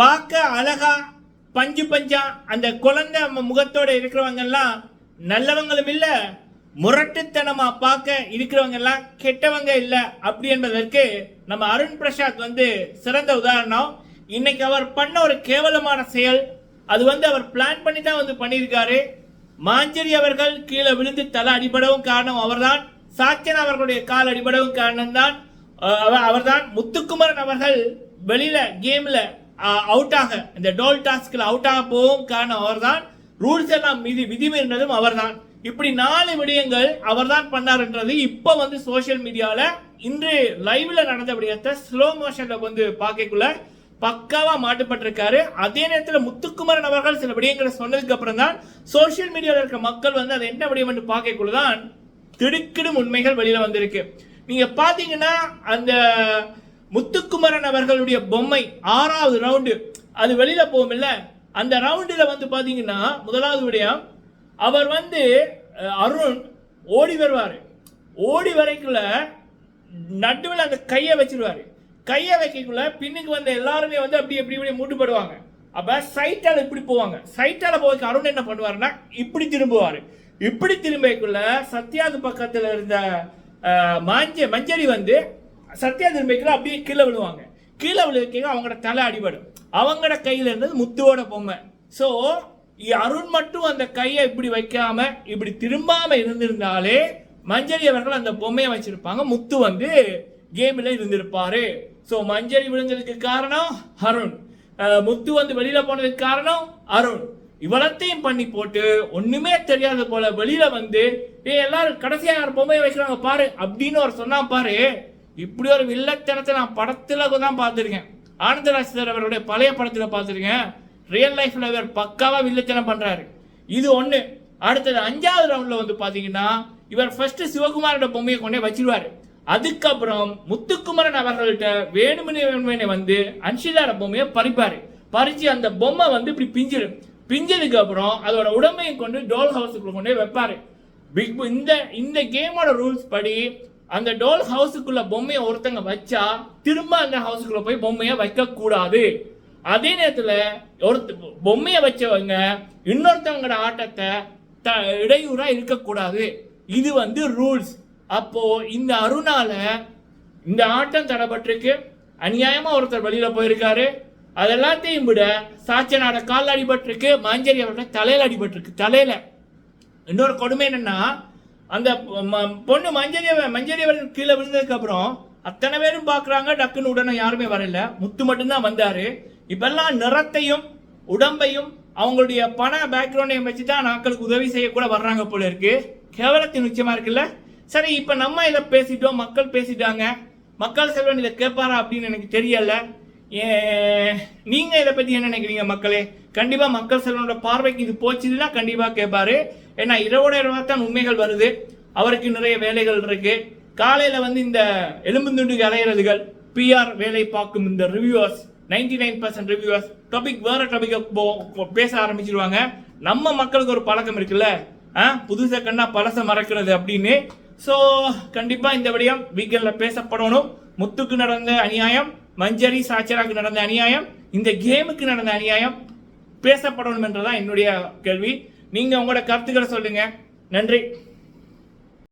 பார்க்க அழகா பஞ்சு பஞ்சா அந்த குழந்தை முகத்தோட இருக்கிறவங்க எல்லாம் நல்லவங்களும் இல்ல முரட்டுத்தனமா பார்க்க இருக்கிறவங்க எல்லாம் கெட்டவங்க இல்ல அப்படி என்பதற்கு நம்ம அருண் பிரசாத் வந்து சிறந்த உதாரணம். இன்னைக்கு அவர் பண்ண ஒரு கேவலமான செயல். அது வந்து அவர் பிளான் பண்ணி தான் வந்து பண்ணியிருக்காரு. மாஞ்சரி அவர்கள் கீழே விழுந்து தலை அடிபடவும் காரணம் அவர்தான். சாச்சன் அவர்களுடைய கால் அடிபடவும் காரணம் தான் அவர்தான். முத்துக்குமரன் அவர்கள் வெளியில கேம்ல அவுட் ஆக இந்த டோல் டாஸ்கில் அவுட் ஆக போகும் காரணம் அவர் தான் ரூல்ஸ் எல்லாம் மீதி விதிமீறினதும் அவர்தான். இப்படி நாலு விடயங்கள் அவர் தான் பண்ணாருன்றது இப்போ வந்து சோஷியல் மீடியாவில் இன்று லைவ்ல நடந்த விடயத்தை ஸ்லோ மோஷன்ல வந்து பார்க்கக்குள்ள பக்காவா மாட்டுப்பட்டிருக்காரு. அதே நேரத்தில் முத்துக்குமரன் அவர்கள் சில விடயங்களை சொன்னதுக்கு அப்புறம் தான் சோஷியல் மீடியாவில் இருக்க மக்கள் வந்து அதை என்ன விடயம் என்று பார்க்கக்குள்ள தான் திடுக்கிடும் உண்மைகள் வெளியில வந்திருக்கு. நீங்க பாத்தீங்கன்னா அந்த முத்துக்குமரன் அவர்களுடைய பொம்மை ஆறாவது ரவுண்டு அது வெளியில போகும்ல. அந்த ரவுண்டில் வந்து பார்த்தீங்கன்னா முதலாவது விடயம் அவர் வந்து அருண் ஓடி வருவார். ஓடி வரைக்குள்ள நடுவில் அந்த கையை வச்சிருவார். கையை வைக்கக்குள்ள பின்னுக்கு வந்த எல்லாருமே வந்து அப்படி இப்படி இப்படி மூட்டுப்படுவாங்க. அப்போ சைட்டால் இப்படி போவாங்க. சைட்டால் போய் அருண் என்ன பண்ணுவாருன்னா இப்படி திரும்புவார். இப்படி திரும்பக்குள்ள சத்யாது பக்கத்தில் இருந்த மாஞ்ச மஞ்சரி வந்து சத்யா திரும்பிக்குள்ள அப்படியே கீழே விழுவாங்க. கீழே விழுவிக்க அவங்களோட தலை அடிபடும். அவங்களோட கையில் இருந்தது முத்துவோட பொம்மை. ஸோ அருண் மட்டும் அந்த கையை இப்படி வைக்காம இப்படி திரும்பாம இருந்திருந்தாலே மஞ்சரி அவர்கள் அந்த பொம்மையை வச்சிருப்பாங்க. முத்து வந்து கேமில் இருந்திருப்பாரு. ஸோ மஞ்சரி விழுந்ததுக்கு காரணம் அருண். முத்து வந்து வெளியில போனதுக்கு காரணம் அருண். இவ்வளத்தையும் பண்ணி போட்டு ஒண்ணுமே தெரியாத போல வெளியில வந்து ஏ எல்லாரும் கடைசியாக யார் பொம்மையை வைக்கிறாங்க பாரு அப்படின்னு ஒரு சொன்னா பாரு. இப்படி ஒரு வில்லத்தனத்தை நான் படத்தில் தான் பார்த்துருக்கேன். ஆனந்தராஜ் சார் அவருடைய பழைய படத்தில் பார்த்துருக்கேன். ரியல் லைஃப்பில் அவர் பக்காவாக வில்லத்தனம் பண்ணுறாரு இது ஒன்று அடுத்தது அஞ்சாவது ரவுண்டில் வந்து பார்த்தீங்கன்னா இவர் ஃபஸ்ட்டு சிவகுமாரோட பொம்மையை கொண்டே வச்சிருவார். அதுக்கப்புறம் முத்துக்குமரன் அவர்கள்ட்ட வேணுமனே வேணுமனே வந்து அன்ஷிதார பொம்மையை பறிப்பார். பறித்து அந்த பொம்மை வந்து இப்படி பிஞ்சிடும் பிஞ்சதுக்கு அப்புறம் அதோட உடம்பையும் கொண்டு டோல் ஹவுஸுக்குள்ள கொண்டு வைப்பார். பிக் இந்த இந்த கேமோட ரூல்ஸ் படி அந்த டோல் ஹவுஸுக்குள்ள பொம்மையை ஒருத்தங்க வச்சா திரும்ப அந்த ஹவுஸுக்குள்ள போய் பொம்மையை வைக்கக்கூடாது. அதே நேரத்தில் ஒருத்த பொம்மையை வச்சவங்க இன்னொருத்தவங்களோட ஆட்டத்தை த இடையூறாக இருக்கக்கூடாது. இது வந்து ரூல்ஸ் அப்போது இந்த அருணால இந்த ஆட்டம் தடைப்பட்டிருக்கு அநியாயமாக ஒருத்தர் வெளியில் போயிருக்காரு. அதெல்லாத்தையும் விட சாச்சனோட காலில் அடிபட்டிருக்கு மாஞ்சரி அவரோட தலையில் அடிபட்டிருக்கு. தலையில். இன்னொரு கொடுமை என்னென்னா அந்த ம- பொண்ணு மஞ்சரியவன் மஞ்சரியவன் கீழே விழுந்ததுக்கு அப்புறம் அத்தனை பேரும் பார்க்குறாங்க டக்குன்னு உடனே யாருமே வரல. முத்து மட்டும்தான் வந்தார். இப்பெல்லாம் நிறத்தையும் உடம்பையும் அவங்களுடைய பண பேக்ரவுண்டையும் வச்சு தான் நாட்களுக்கு உதவி செய்யக்கூட வர்றாங்க போல இருக்கு. கேவலத்தின் உச்சமாக இருக்குல்ல? சரி இப்போ நம்ம இதை பேசிட்டோம் மக்கள் பேசிட்டாங்க. மக்கள் செல்வன் இதை கேட்பாரா அப்படின்னு எனக்கு தெரியல. ஏ, நீங்க இதை பத்தி என்ன நினைக்கிறீங்க மக்களே? கண்டிப்பா மக்கள் செல்வனோட பார்வைக்கு இது போச்சுன்னா கண்டிப்பா கேட்பாரு ஏன்னா இரவோட இரவா தான் உண்மைகள் வருது. அவருக்கு நிறைய வேலைகள் இருக்கு. காலையில வந்து இந்த எலும்புந்துண்டு அலையிறதுகள் பிஆர் வேலை பார்க்கும் இந்த reviewers 99% nine percent reviewers topic வேற டாபிக் பேச ஆரம்பிச்சிருவாங்க. நம்ம மக்களுக்கு ஒரு பழக்கம் இருக்குல்ல? ஆ, கண்ணா பழச மறக்கிறது அப்படின்னு. ஸோ கண்டிப்பா இந்த விடயம் வீக்கெண்ட்ல பேசப்படணும். முத்துக்கு நடந்த அநியாயம் மஞ்சரி சாச்சராக்கு நடந்த அநியாயம் இந்த கேமுக்கு நடந்த அநியாயம் பேசப்படணும் என்றதான் என்னுடைய கேள்வி. நீங்க உங்களோட கருத்துக்களை சொல்லுங்க. நன்றி.